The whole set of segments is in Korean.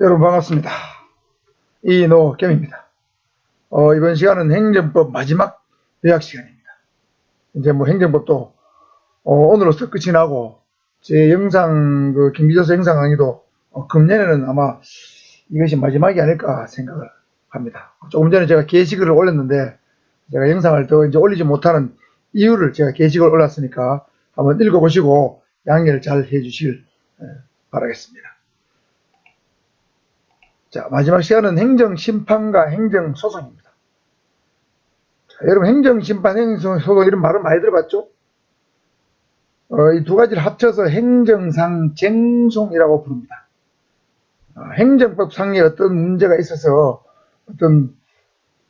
여러분 반갑습니다. 이노겸입니다. 어, 이번 시간은 행정법 마지막 요약 시간입니다. 이제 뭐 행정법도 어, 오늘로서 끝이 나고 제 영상 그 김기조서 영상 강의도 어, 금년에는 아마 이것이 마지막이 아닐까 생각을 합니다. 조금 전에 제가 게시글을 올렸는데 제가 영상을 더 이제 올리지 못하는 이유를 제가 게시글 올렸으니까 한번 읽어보시고 양해를 잘 해주시길 에, 바라겠습니다. 자, 마지막 시간은 행정심판과 행정소송입니다. 자, 여러분, 행정심판, 행정소송 이런 말을 많이 들어봤죠? 어, 이 두 가지를 합쳐서 행정상 쟁송이라고 부릅니다. 어, 행정법상에 어떤 문제가 있어서 어떤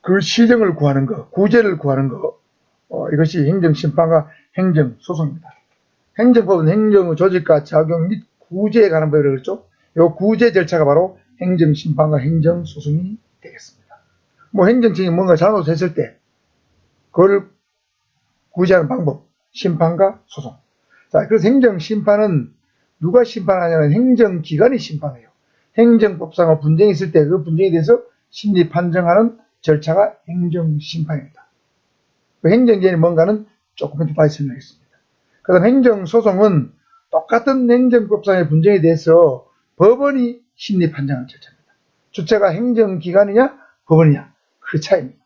그 시정을 구하는 것, 구제를 구하는 것, 어, 이것이 행정심판과 행정소송입니다. 행정법은 행정의 조직과 작용 및 구제에 관한 법이라고 그랬죠? 이 구제 절차가 바로 행정심판과 행정소송이 되겠습니다. 뭐 행정청이 뭔가 잘못했을 때 그걸 구제하는 방법, 심판과 소송. 자, 그래서 행정심판은 누가 심판하냐면 행정기관이 심판해요. 행정법상의 분쟁이 있을 때 그 분쟁에 대해서 심리 판정하는 절차가 행정심판입니다. 그 행정기관이 뭔가는 조금 더 다시 설명하겠습니다. 그 다음 행정소송은 똑같은 행정법상의 분쟁에 대해서 법원이 심리 판정하는 절차입니다. 주체가 행정기관이냐 법원이냐 그 차이입니다.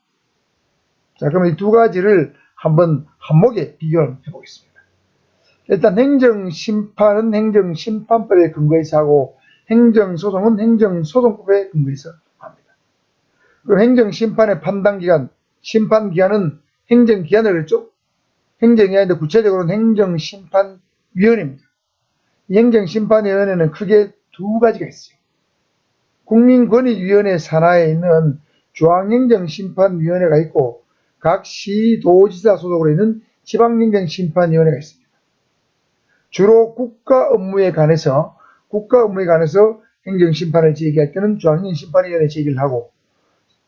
자 그럼 이 두 가지를 한번 한목에 비교를 해보겠습니다. 일단 행정심판은 행정심판법에 근거해서 하고 행정소송은 행정소송법에 근거해서 합니다. 그럼 행정심판의 판단기간, 심판기간은 행정기관을 그랬죠? 행정기관인데 구체적으로는 행정심판위원회입니다. 이 행정심판위원회는 크게 두 가지가 있어요. 국민권익위원회 산하에 있는 중앙행정심판위원회가 있고 각 시도지사 소속으로 있는 지방행정심판위원회가 있습니다. 주로 국가 업무에 관해서 국가 업무에 관해서 행정심판을 제기할 때는 중앙행정심판위원회 제기를 하고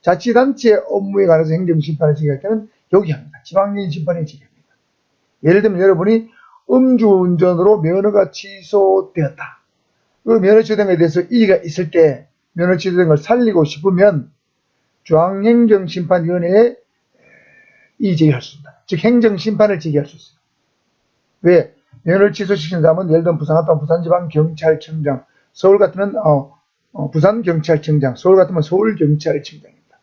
자치단체 업무에 관해서 행정심판을 제기할 때는 여기 합니다. 지방행정심판에 제기합니다. 예를 들면 여러분이 음주운전으로 면허가 취소되었다. 그 면허 취소된 것에 대해서 이의가 있을 때 면허 취소된 걸 살리고 싶으면 중앙행정심판위원회에 이의 제기할 수 있습니다. 즉 행정심판을 제기할 수 있어요. 왜? 면허를 취소시킨 사람은 예를 들면 부산 같으면 부산지방경찰청장, 서울 같으면 어, 어, 부산경찰청장, 서울 같으면 서울경찰청장입니다.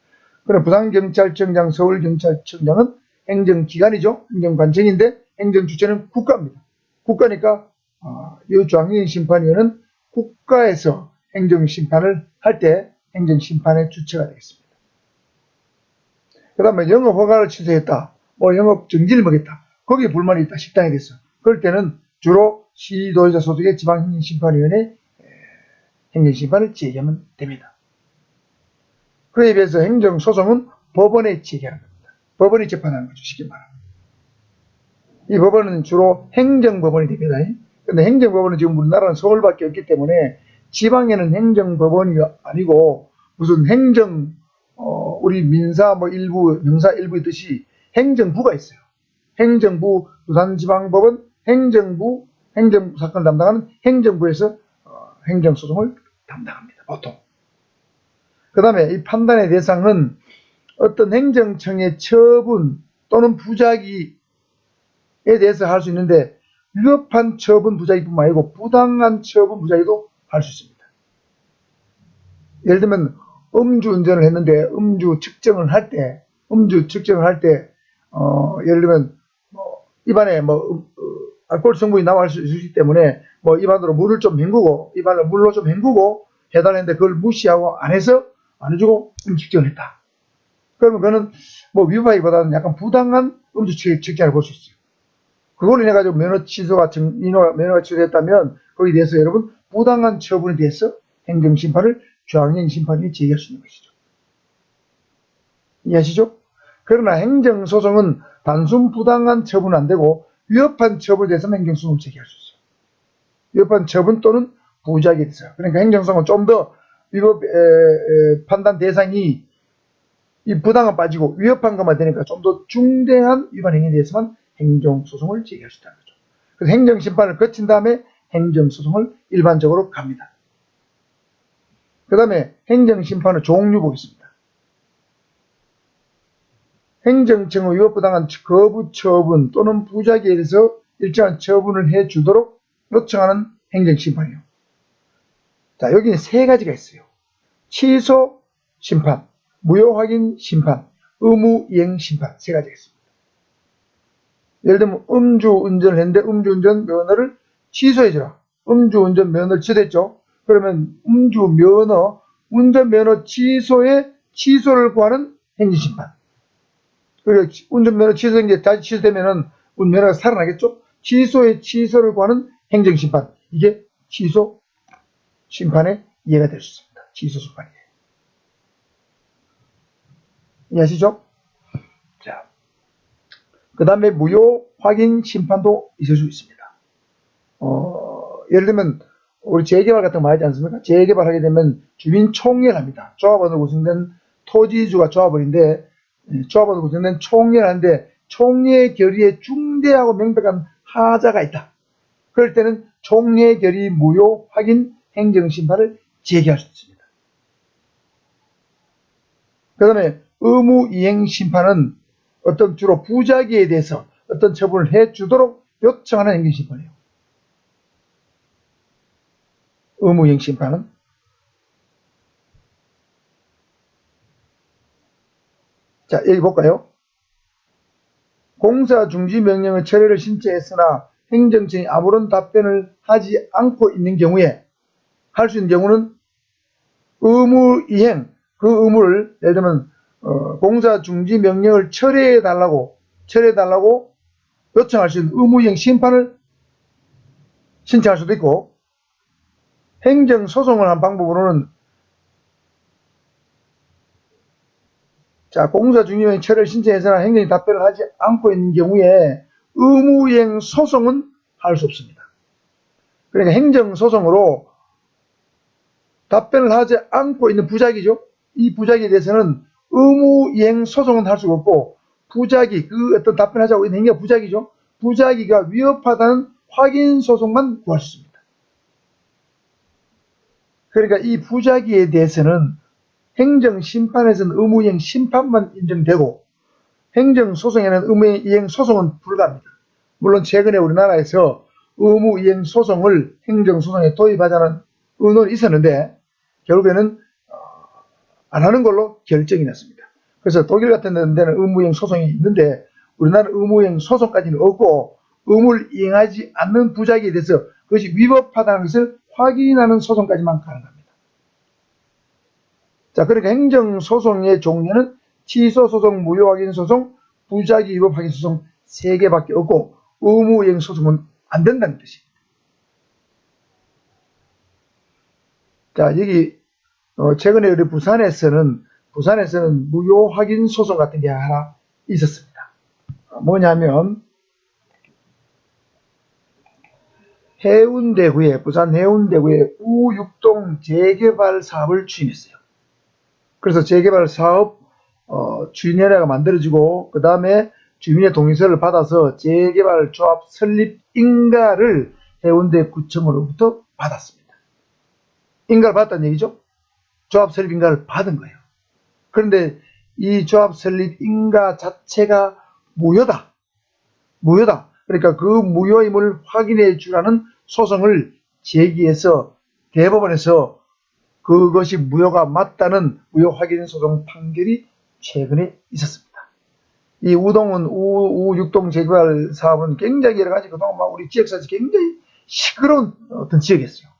그럼 부산경찰청장, 서울경찰청장은 행정기관이죠. 행정관청인데 행정주체는 국가입니다. 국가니까 어, 이 중앙행정심판위원회는 국가에서 행정심판을 할 때 행정심판의 주체가 되겠습니다. 그 다음에 영업 허가를 취소했다. 뭐 영업 정지를 먹였다. 거기에 불만이 있다. 식당에 대해서. 그럴 때는 주로 시도지사 소속의 지방행정심판위원회 행정심판을 제기하면 됩니다. 그에 비해서 행정소송은 법원에 제기하는 겁니다. 법원이 재판하는 거죠. 쉽게 말하면. 이 법원은 주로 행정법원이 됩니다. 근데 행정법원은 지금 우리나라는 서울밖에 없기 때문에 지방에는 행정법원이 아니고 무슨 행정 어, 우리 민사 뭐 일부 명사 일부 있듯이 행정부가 있어요. 행정부 부산지방법원 행정부 행정 사건 담당하는 행정부에서 어, 행정 소송을 담당합니다. 보통. 그 다음에 이 판단의 대상은 어떤 행정청의 처분 또는 부작위에 대해서 할 수 있는데 위협한 처분 부작위뿐만 아니고 부당한 처분 부작위도 할 수 있습니다. 예를 들면 음주 운전을 했는데 음주 측정을 할 때, 음주 측정을 할 때, 어, 예를 들면 뭐 입안에 뭐 음, 어, 알코올 성분이 나올 수 있기 때문에 뭐 입안으로 물을 좀 헹구고 입안을 물로 좀 헹구고 해달했는데 그걸 무시하고 안 해서 안 해주고 음주 측정을 했다. 그러면 그거는 뭐 위법하기보다는 약간 부당한 음주 측정을 볼 수 있어요. 그걸로 인해 가지고 면허 취소가 정, 인허, 면허가 취소됐다면 거기에 대해서 여러분 부당한 처분에 대해서 행정 심판을 중앙행정심판이 제기할 수 있는 것이죠. 이해하시죠? 그러나 행정 소송은 단순 부당한 처분은 안 되고 위협한 처분에 대해서는 행정 소송을 제기할 수 있어요. 위협한 처분 또는 부작위에 대해서. 그러니까 행정 소송은 좀 더 위법 에, 에, 판단 대상이 이 부당한 빠지고 위협한 것만 되니까 좀 더 중대한 위반 행위에 대해서만 행정소송을 있다는 거죠. 그래서 행정심판을 거친 다음에 행정소송을 일반적으로 갑니다. 그 다음에 행정심판의 종류 보겠습니다. 행정청의 위법부당한 거부 처분 또는 부작위에 대해서 일정한 처분을 해 주도록 요청하는 행정심판이요. 자, 여기는 세 가지가 있어요. 취소 심판, 무효 확인 심판, 의무 이행 심판 세 가지가 있습니다. 예를 들면 음주 운전을 했는데 음주운전 면허를 취소해주라. 음주운전 면허를 취소했죠. 그러면 음주 면허, 운전 면허 취소에 취소를 구하는 행정심판. 그리고 운전 면허 취소된 게 다시 취소되면은 운면허가 살아나겠죠. 취소에 취소를 구하는 행정심판. 이게 취소 심판의 이해가 될 수 있습니다. 취소 심판이에요. 이해하시죠? 자, 그 다음에 무효 확인 심판도 있을 수 있습니다. 어, 예를 들면 우리 재개발 같은 거 많이 하지 않습니까? 재개발하게 되면 주민 총회합니다. 조합원으로 구성된 토지주가 조합원인데 예, 조합원으로 구성된 총회하는데 총회 결의에 중대하고 명백한 하자가 있다. 그럴 때는 총회 결의 무효 확인 행정심판을 제기할 수 있습니다. 그 다음에 의무 이행 심판은 어떤 주로 부작위에 대해서 어떤 처분을 해 주도록 요청하는 행정심판이에요. 의무 이행 심판은 자, 여기 볼까요? 공사 중지 명령의 철회를 신청했으나 행정청이 아무런 답변을 하지 않고 있는 경우에 할 수 있는 경우는 의무 이행, 그 의무를 예를 들면 어, 공사 중지 명령을 철회해 달라고 철회해 달라고 요청할 수 있는 의무 이행 심판을 신청할 수도 있고 행정 소송을 한 방법으로는 자 공사 중지 명령 철회를 신청해서나 행정이 답변을 하지 않고 있는 경우에 의무 이행 소송은 할 수 없습니다. 그러니까 행정 소송으로 답변을 하지 않고 있는 부작이죠. 이 부작위에 대해서는 의무 이행 소송은 할 수가 없고 부작위 그 어떤 답변하자고 있는 행위가 부작위죠. 부작위가 위협하다는 확인 소송만 구할 수 있습니다. 그러니까 이 부작위에 대해서는 행정 심판에서는 의무 이행 심판만 인정되고 행정 소송에는 의무 이행 소송은 불가합니다. 물론 최근에 우리나라에서 의무 이행 소송을 행정 소송에 도입하자는 의논이 있었는데 결국에는 어, 안 하는 걸로 결정이 났습니다. 그래서 독일 같은 데는 의무이행 소송이 있는데 우리나라 의무이행 소송까지는 없고 의무를 이행하지 않는 부작위에 대해서 그것이 위법하다는 것을 확인하는 소송까지만 가능합니다. 자, 그러니까 행정소송의 종류는 취소소송, 무효확인소송, 부작위 위법 확인소송 세 개밖에 없고 의무이행 소송은 안 된다는 뜻입니다. 자, 여기 어, 최근에 우리 부산에서는 부산에서는 무효 확인 소송 같은 게 하나 있었습니다. 어, 뭐냐면 해운대구에 부산 해운대구에 우육동 재개발 사업을 추진했어요. 그래서 재개발 사업 어, 추진위원회가 만들어지고 그 다음에 주민의 동의서를 받아서 재개발 조합 설립 인가를 해운대 구청으로부터 받았습니다. 인가를 받았다는 얘기죠. 조합 설립 인가를 받은 거예요. 그런데 이 조합 설립 인가 자체가 무효다. 무효다. 그러니까 그 무효임을 확인해 주라는 소송을 제기해서 대법원에서 그것이 무효가 맞다는 무효 확인 소송 판결이 최근에 있었습니다. 이 우동은 우, 우육동 재개발 사업은 굉장히 여러 가지 그동안 막 우리 지역사에서 굉장히 시끄러운 어떤 지역이었어요.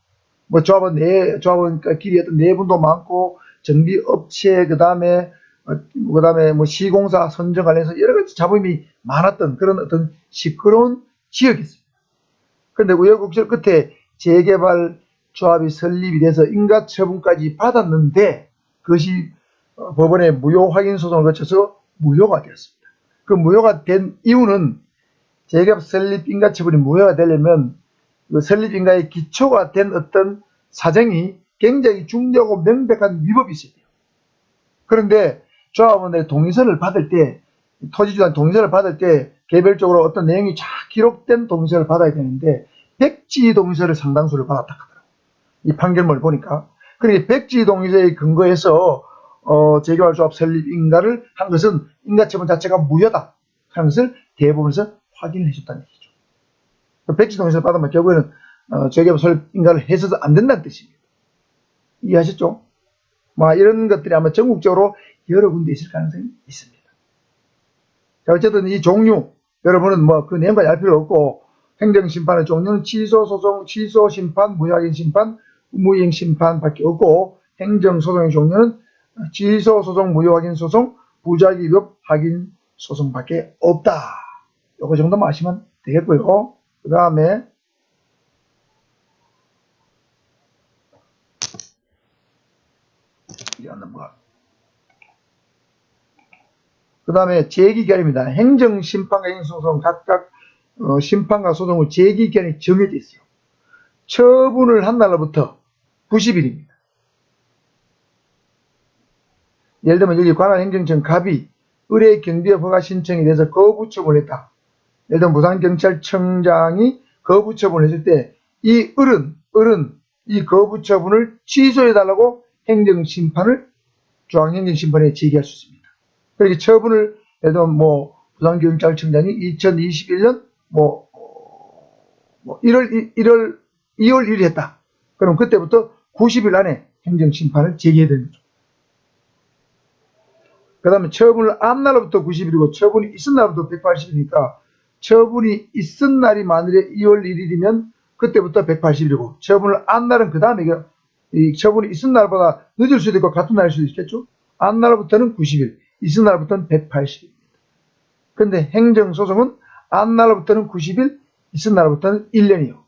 뭐 조합원 내 조합원끼리 어떤 내분도 많고 정비 업체 그 다음에 그 다음에 뭐 시공사 선정 관련해서 여러 가지 잡음이 많았던 그런 어떤 시끄러운 지역이었습니다. 그런데 우여곡절 끝에 재개발 조합이 설립이 돼서 인가 처분까지 받았는데 그것이 어, 법원의 무효 확인 소송을 거쳐서 무효가 되었습니다. 그 무효가 된 이유는 재개발 설립 인가 처분이 무효가 되려면 그 설립 인가의 기초가 된 어떤 사정이 굉장히 중대하고 명백한 위법이 있어야 돼요. 그런데 조합원의 동의서를 받을 때 토지주한 동의서를 받을 때 개별적으로 어떤 내용이 쫙 기록된 동의서를 받아야 되는데 백지 동의서를 상당수를 받았다 하더라고요. 이 판결문을 보니까 그러니 백지 동의제의 근거에서 어, 재개발 조합 설립 인가를 한 것은 인가 처분 자체가 무효다 하는 것을 대법원에서 확인을 해줬다는 얘기죠. 그 백지 동의서 받으면 결국에는 어, 재개발 설립인가를 해서도 안 된다는 뜻입니다. 이해하셨죠? 뭐 이런 것들이 아마 전국적으로 여러 군데 있을 가능성이 있습니다. 자, 어쨌든 이 종류 여러분은 뭐 그 내용까지 알 필요 없고 행정심판의 종류는 취소 소송, 취소 심판, 무효확인 심판, 무이행 심판밖에 없고 행정소송의 종류는 취소 소송, 무효 확인 소송, 부작위 위법 확인 소송밖에 없다. 요거 정도만 아시면 되겠고요. 그 다음에. 그 다음에 제기결입니다. 행정심판과 행정소송 각각 어, 심판과 소송의 제기기한이 정해져 있어요. 처분을 한 날로부터 90일입니다. 예를 들면 여기 관할 행정청 갑이 의뢰 경비업 허가 신청에 대해서 거부 처분을 했다. 예를 들면 부산경찰청장이 거부 처분을 했을 때 이 을은 을은 이 거부 처분을 취소해달라고 행정심판을 중앙행정심판에 제기할 수 있습니다. 그렇게 처분을 예를 들면 뭐 부산경찰청장이 2021년 뭐, 어, 뭐 1월 1월 2월 1일 했다. 그럼 그때부터 90일 안에 행정심판을 제기해야 거죠. 그 다음에 처분을 안 날로부터 90일이고 처분이 있은 날부터 180일이니까 처분이 있은 날이 만일에 2월 1일이면 그때부터 180일이고 처분을 안 날은 그 다음에 이 처분이 있은 날보다 늦을 수도 있고 같은 날일 수도 있겠죠. 안 날부터는 90일, 있은 날부터는 180일입니다. 근데 행정소송은 안 날부터는 90일, 있은 날부터는 1년이요.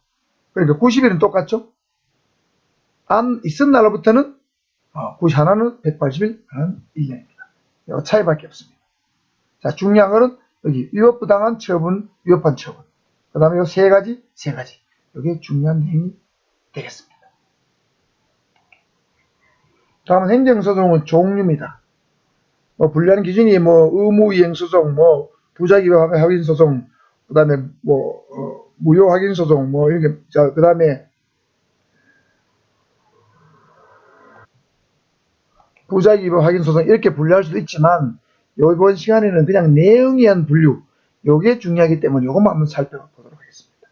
그러니까 90일은 똑같죠. 안 있은 날부터는 어, 90 하나는 180일, 하나는 1년입니다. 이 차이밖에 없습니다. 자, 중요한 거는 여기 위법부당한 처분, 위법한 처분. 그 다음에 이 세 가지, 세 가지. 이게 중요한 내용이 되겠습니다. 다음은 행정소송은 종류입니다. 뭐 분류하는 기준이 뭐 의무이행소송, 뭐 부작위법 확인소송, 그 다음에 뭐 어, 무효 확인소송, 뭐 이렇게 그 다음에 부작위법 확인소송 이렇게 분류할 수도 있지만 이번 시간에는 그냥 내용에 의한 분류 요게 중요하기 때문에 요것만 한번 살펴보도록 하겠습니다.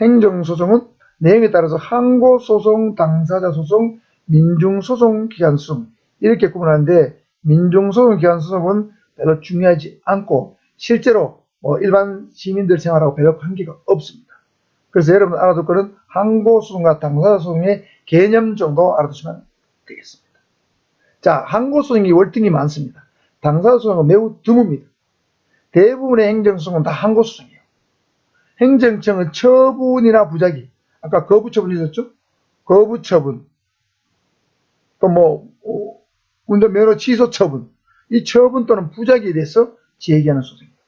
행정소송은 내용에 따라서 항고소송, 당사자 소송, 민중소송 기간수송 이렇게 구분하는데 민중소송 기간수송은 별로 중요하지 않고 실제로 뭐 일반 시민들 생활하고 별로 관계가 없습니다. 그래서 여러분 알아둘 거는 항고소송과 당사자 소송의 개념 정도 알아두시면 되겠습니다. 자, 항고소송이 월등히 많습니다. 당사자소송은 매우 드뭅니다. 대부분의 행정소송은 다 항고소송이에요. 행정청은 처분이나 부작위, 아까 거부처분 있었죠? 거부처분, 또 뭐, 어, 운전면허 취소 처분, 이 처분 또는 부작위에 대해서 제기하는 소송입니다.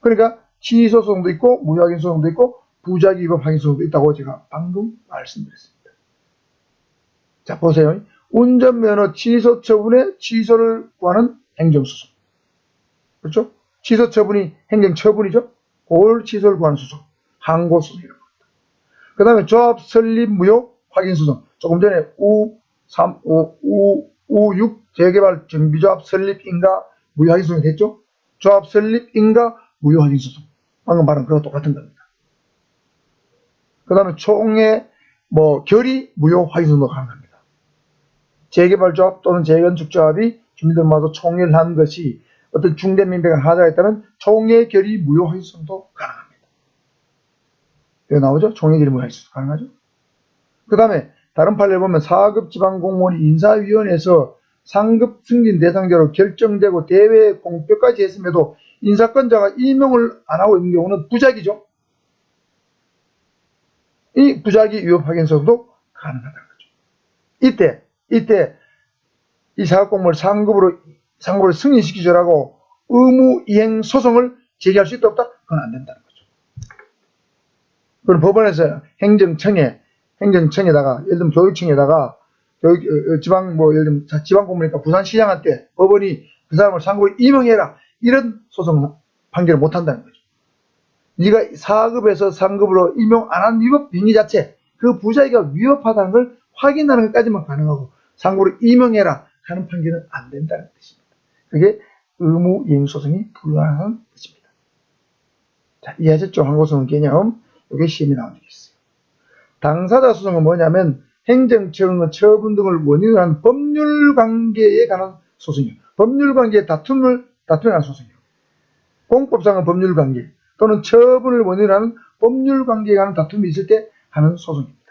그러니까 취소 소송도 있고, 무효확인 소송도 있고, 부작위 위법 확인 소송도 있다고 제가 방금 말씀드렸습니다. 자, 보세요. 운전면허 취소 처분에 취소를 구하는 행정소송. 그렇죠? 취소 처분이 행정처분이죠? 그걸 취소를 구하는 소송. 항고소송이라고 합니다. 그 다음에 조합 설립 무효 확인 소송. 조금 전에 우, 3, 우, 우, 우 6 재개발 정비조합 설립 인가 무효 확인 소송이 됐죠? 조합 설립 인가 무효 확인 소송. 방금 말한 그거 똑같은 겁니다. 그 다음에 총회 뭐 결의 무효 확인 소송도 가능합니다. 재개발 조합 또는 재건축 조합이 주민들 모아서 총회를 것이 어떤 중대민배가 하자가 있다면 총회 결의 무효 확인성도 가능합니다. 여기 나오죠? 총회 결의 무효 확인성 가능하죠? 그 다음에 다른 판례를 보면 4급 지방공무원이 인사위원회에서 상급 승진 대상자로 결정되고 대회 공표까지 했음에도 인사권자가 임명을 안 하고 있는 경우는 부작이죠. 이 부작위 위협 확인성도 가능하다는 거죠. 이때 이때 이 사업공모를 상급으로 상급으로 승인시키죠라고 의무 이행 소송을 제기할 수 있다 없다? 그건 안 된다는 거죠. 그럼 법원에서 행정청에 행정청에다가 예를 들면 교육청에다가 교육 어, 어, 지방 뭐 예를 들면 지방 공무니까 부산시장한테 법원이 그 사람을 상급으로 임명해라 이런 소송 판결을 못 한다는 거죠. 네가 4급에서 상급으로 임명 안 한 위법 행위 자체 그 부자이가 위협하다는 걸 확인하는 것까지만 가능하고 상고로 임명해라 하는 판결은 안 된다는 뜻입니다. 그게 의무 이행 소송이 불가능한 뜻입니다. 자, 이해하셨죠? 항고소송 개념. 이게 시험이 있어요. 당사자 소송은 뭐냐면 행정처분과 처분 등을 원인으로 한 법률 관계에 관한 소송이에요. 법률 관계의 다툼을 다툼에 관한 소송이에요. 공법상은 법률 관계 또는 처분을 원인으로 하는 법률 관계에 관한 다툼이 있을 때 하는 소송입니다.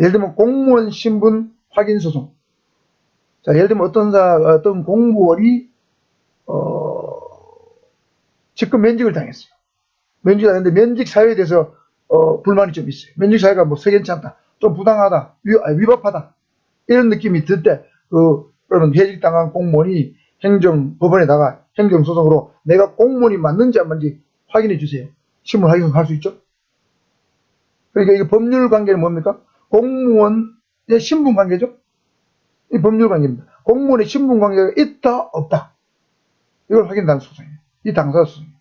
예를 들면 공무원 신분 확인 소송. 자, 예를 들면 어떤 사, 어떤 공무원이 어, 직급 면직을 당했어요. 면직을 당했는데 면직 사유에 대해서 어, 불만이 좀 있어요. 면직 사유가 뭐 석연치 않다, 좀 부당하다, 위, 아니, 위법하다 이런 느낌이 들 때 그 그러면 해직 당한 공무원이 행정법원에다가 행정소송으로 내가 공무원이 맞는지 안 맞는지 확인해 주세요. 신문 확인할 수 있죠? 그러니까 이게 법률 관계는 뭡니까? 공무원의 신분 관계죠? 이 법률 관계입니다. 공무원의 신분 관계가 있다, 없다. 이걸 확인하는 소송이에요. 이 당사 소송이에요.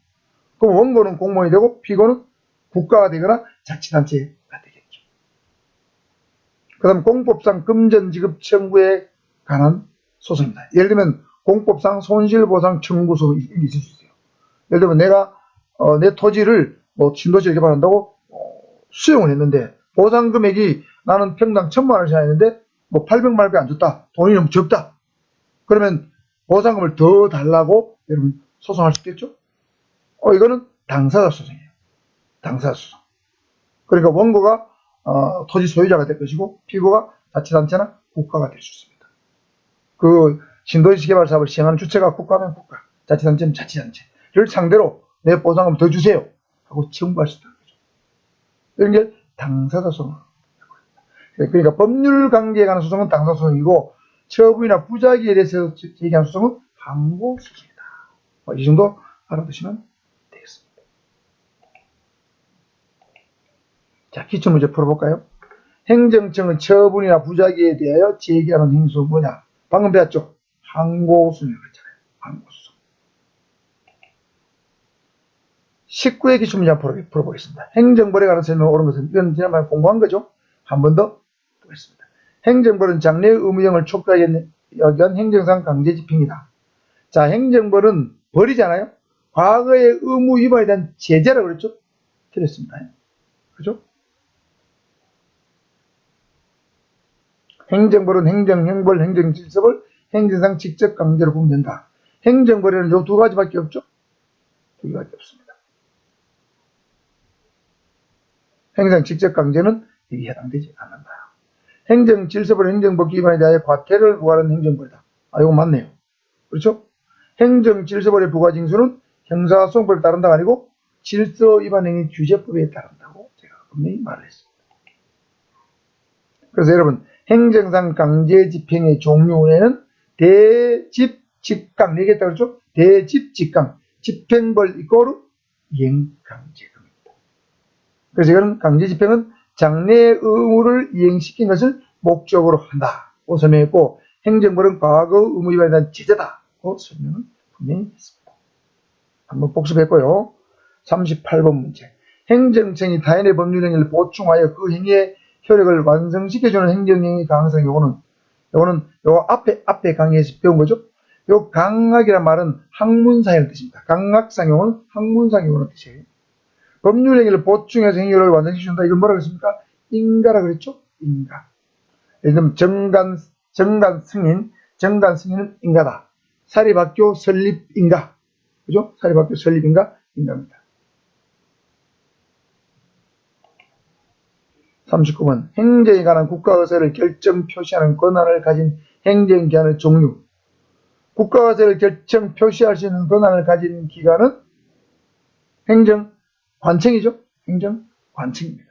그럼 원고는 공무원이 되고 피고는 국가가 되거나 자치단체가 되겠죠. 그 다음 공법상 금전지급 청구에 관한 소송입니다. 예를 들면 공법상 손실보상 청구 소송이 있을 수 있어요. 예를 들면 내가 어, 내 토지를 뭐 신도시를 개발한다고 어, 수용을 했는데 보상 금액이 나는 평당 천만 원을 생각했는데 뭐 800만 원밖에 안 줬다. 돈이 너무 적다. 그러면 보상금을 더 달라고 여러분 소송할 수 있겠죠? 어, 이거는 당사자 소송이에요. 당사자 소송. 그러니까 원고가 어, 토지 소유자가 될 것이고 피고가 자치단체나 국가가 될 수 있습니다. 그 신도시 개발 사업을 시행하는 주체가 국가면 국가, 자치단체는 자치단체를 상대로 내 보상금 더 주세요 하고 청구할 수 있다는 거죠. 이런 게 당사자 소송. 그러니까 법률 관계에 관한 소송은 당사자 소송이고 처분이나 부작위에 대해서 제기한 소송은 항고 소송이다. 뭐이 정도 알아두시면 되겠습니다. 자, 기출 문제 풀어볼까요? 행정청은 처분이나 부작위에 대하여 제기하는 행수 뭐냐? 방금 배웠죠? 항고소송이라고 했잖아요. 항고소송. 19의 기출 문제 풀어보겠습니다. 행정벌에 관한 설명 옳은 것은 이건 지난번에 공부한 거죠? 한 번 더 보겠습니다. 행정벌은 장래의 의무형을 촉구하기 위한 행정상 강제 집행이다. 자, 행정벌은 벌이잖아요? 과거의 의무 위반에 대한 제재라고 그랬죠? 틀렸습니다. 그죠? 행정벌은 행정, 형벌, 행정 질서벌, 행정상 직접 강제로 보면 된다. 행정벌에는 요 두 가지밖에 없죠? 두 개밖에 없습니다. 행정 직접 강제는 이게 해당되지 않는다. 행정 질서벌, 행정법 위반에 대하여 과태료를 부과하는 행정벌이다. 아, 이거 맞네요. 그렇죠? 행정 질서벌의 부과 징수는 형사소송법에 따른다가 아니고 질서 위반 행위 규제법에 따른다고 제가 분명히 말을 했습니다. 그래서 여러분 행정상 강제 집행의 종류에는 대집 직강 얘기했다 그랬죠? 대집 직강 집행벌 이꼬르 이행강제금입니다. 그래서 이거는 강제 집행은 장래의 의무를 이행시킨 것을 목적으로 한다고 설명했고 행정벌은 과거 의무 위반에 대한 제재다고 설명을 분명히 했습니다. 한번 복습했고요. 38번 문제. 행정청이 타인의 법률 행위를 보충하여 그 행위의 효력을 완성시켜주는 행정행위 강화상 요거는 요거는 요 앞에 앞에 강의에서 배운 거죠. 요 강학이란 말은 학문상의 뜻입니다. 강학상용은 학문상용의 뜻이에요. 법률 행위를 보충해서 행위를 완성시켜준다. 이건 뭐라고 했습니까? 인가라 그랬죠? 인가. 예를 들면 정관 정관 승인, 정관 승인은 인가다. 사립학교 설립 인가. 그죠? 사립학교 설립 인가? 인가입니다. 39번 행정에 관한 국가의사를 결정 표시하는 권한을 가진 행정기관의 종류 국가의사를 결정 표시할 수 있는 권한을 가진 기관은 행정 관청이죠. 행정 관청입니다.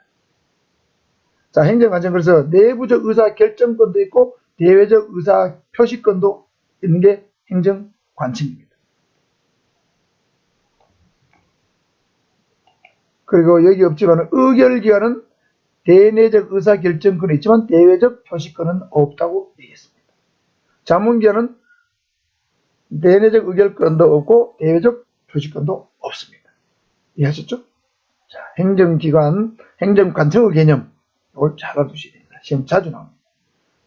자, 행정 관청 그래서 내부적 의사 결정권도 있고 대외적 의사 표시권도 있는 게 행정 관청입니다. 그리고 여기 없지만 의결기관은 대내적 의사결정권이 있지만 대외적 표시권은 없다고 얘기했습니다. 자문기관은 대내적 의결권도 없고 대외적 표시권도 없습니다. 이해하셨죠? 자, 행정기관, 행정관청의 개념, 이걸 잘 알아두셔야 됩니다. 시험 자주 나옵니다.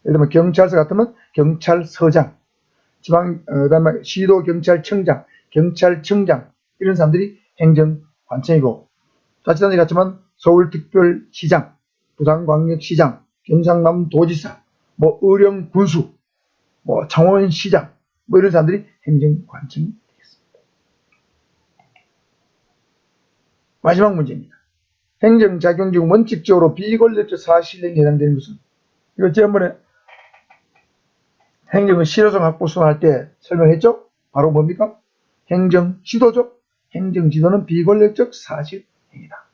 예를 들면 경찰서 같으면 경찰서장, 지방, 어, 그다음에 시도 경찰청장, 경찰청장, 이런 사람들이 행정관청이고, 자치단체 같지만 서울특별시장, 부산광역시장, 경상남도지사, 뭐 의령군수, 뭐 창원시장, 뭐 이런 사람들이 행정관청이 되겠습니다. 마지막 문제입니다. 행정작용 중 원칙적으로 비권력적 사실행위에 해당되는 것은 이거 지난번에 행정은 실효성 확보 수행할 때 설명했죠? 바로 뭡니까? 행정 지도죠? 행정 지도는 비권력적 사실 행위다.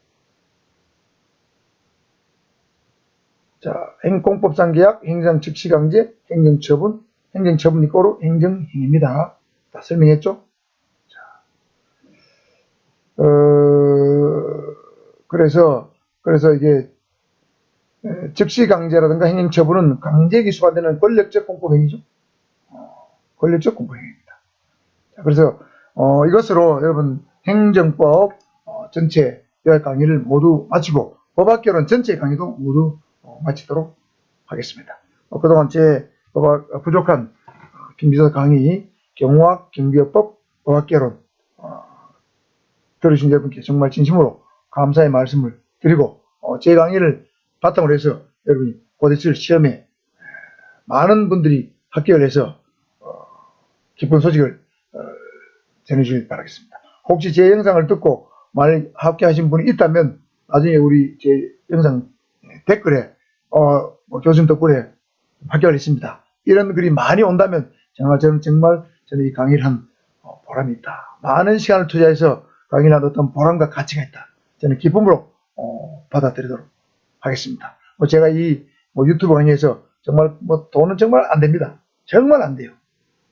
자, 행공법상 계약, 행정 즉시 강제, 행정 처분, 행정 처분 이 꼬로 행정 행위입니다. 다 설명했죠? 자, 어, 그래서, 그래서 이게, 에, 즉시 강제라든가 행정처분은 강제 기소가 되는 권력적 공법행위죠. 어, 권력적 공법행위입니다. 자, 그래서, 어, 이것으로 여러분 행정법 어, 전체 요약 강의를 모두 마치고 법학개론 전체 강의도 모두 어, 마치도록 하겠습니다. 어, 그동안 제 법학 부족한 어, 김비서 강의 경호학 경비업법 법학개론 어, 들으신 여러분께 정말 진심으로 감사의 말씀을 드리고 어, 제 강의를 바탕으로 해서 여러분이 곧 있을 시험에 에, 많은 분들이 합격을 해서 어, 기쁜 소식을 어, 전해주길 바라겠습니다. 혹시 제 영상을 듣고 만약 합격하신 분이 있다면 나중에 우리 제 영상 댓글에 어, 뭐 교수님 덕분에 합격을 했습니다. 이런 글이 많이 온다면 정말 저는 정말 저는 이 강의를 한 어, 보람이 있다. 많은 시간을 투자해서 강의를 한 어떤 보람과 가치가 있다. 저는 기쁨으로 어, 받아들이도록 하겠습니다. 뭐 제가 이 뭐 유튜브 강의에서 정말 뭐 돈은 정말 안 됩니다. 정말 안 돼요.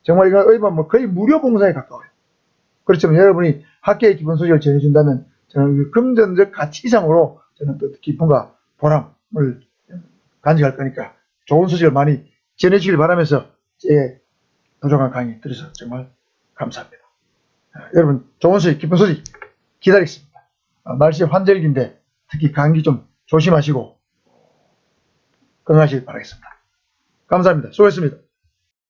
정말 이거 의반 뭐 거의 무료 봉사에 가까워요. 그렇지만 여러분이 학교의 기쁜 소식을 전해준다면 저는 그 금전적 가치 이상으로 저는 또 기쁨과 보람을 간직할 거니까 좋은 소식을 많이 전해주길 바라면서 제 부족한 강의 들어서 정말 감사합니다. 아, 여러분 좋은 소식, 기쁜 소식 기다리겠습니다. 아, 날씨 환절기인데 특히 감기 좀 조심하시고 건강하시길 바라겠습니다. 감사합니다. 수고했습니다.